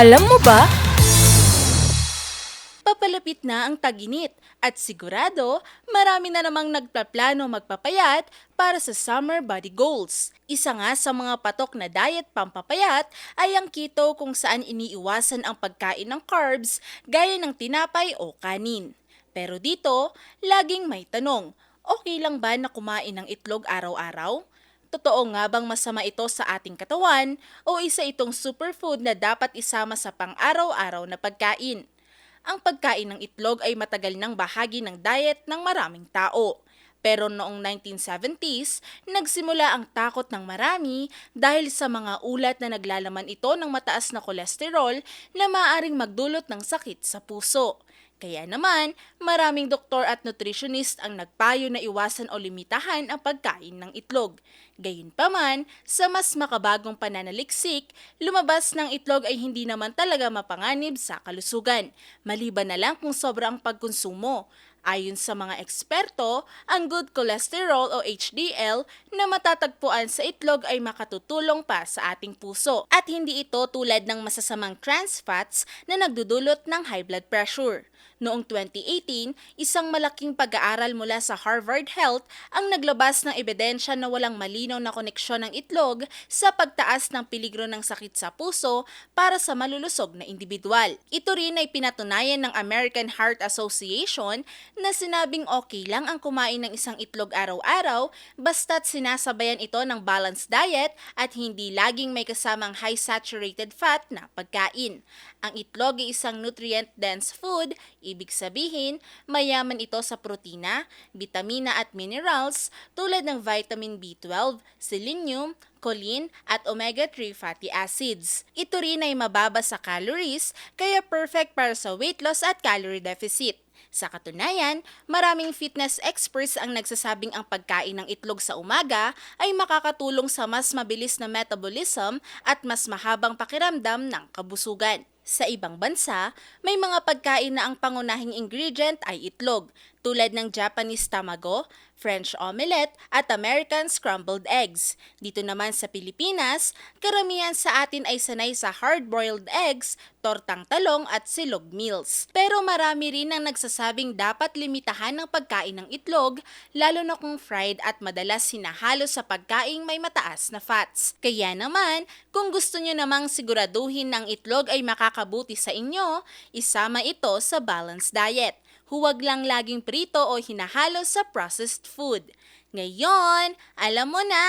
Alam mo ba? Papalapit na ang taginit at sigurado marami na namang nagpaplano magpapayat para sa summer body goals. Isa nga sa mga patok na diet pampapayat ay ang keto kung saan iniiwasan ang pagkain ng carbs gaya ng tinapay o kanin. Pero dito, laging may tanong, okay lang ba na kumain ng itlog araw-araw? Totoo nga bang masama ito sa ating katawan o isa itong superfood na dapat isama sa pang-araw-araw na pagkain? Ang pagkain ng itlog ay matagal ng bahagi ng diet ng maraming tao. Pero noong 1970s, nagsimula ang takot ng marami dahil sa mga ulat na naglalaman ito ng mataas na kolesterol na maaaring magdulot ng sakit sa puso. Kaya naman, maraming doktor at nutritionist ang nagpayo na iwasan o limitahan ang pagkain ng itlog. Gayunpaman, sa mas makabagong pananaliksik, lumabas ng itlog ay hindi naman talaga mapanganib sa kalusugan, maliban na lang kung sobra ang pagkonsumo. Ayon sa mga eksperto, ang good cholesterol o HDL na matatagpuan sa itlog ay makatutulong pa sa ating puso at hindi ito tulad ng masasamang trans fats na nagdudulot ng high blood pressure. Noong 2018, isang malaking pag-aaral mula sa Harvard Health ang naglabas ng ebidensya na walang malinaw na koneksyon ng itlog sa pagtaas ng peligro ng sakit sa puso para sa malulusog na individual. Ito rin ay pinatunayan ng American Heart Association na sinabing okay lang ang kumain ng isang itlog araw-araw basta't sinasabayan ito ng balanced diet at hindi laging may kasamang high saturated fat na pagkain. Ang itlog ay isang nutrient-dense food, ibig sabihin, mayaman ito sa protina, bitamina at minerals tulad ng vitamin B12, selenium, choline at omega-3 fatty acids. Ito rin ay mababa sa calories, kaya perfect para sa weight loss at calorie deficit. Sa katunayan, maraming fitness experts ang nagsasabing ang pagkain ng itlog sa umaga ay makakatulong sa mas mabilis na metabolism at mas mahabang pakiramdam ng kabusugan. Sa ibang bansa, may mga pagkain na ang pangunahing ingredient ay itlog, tulad ng Japanese tamago, French omelette at American scrambled eggs. Dito naman sa Pilipinas, karamihan sa atin ay sanay sa hard-boiled eggs, tortang talong at silog meals. Pero marami rin ang nagsasabing dapat limitahan ng pagkain ng itlog, lalo na kung fried at madalas sinahalo sa pagkaing may mataas na fats. Kaya naman, kung gusto nyo namang siguraduhin ng itlog ay makakabuti sa inyo, isama ito sa balanced diet. Huwag lang laging prito o hinahalo sa processed food. Ngayon, alam mo na!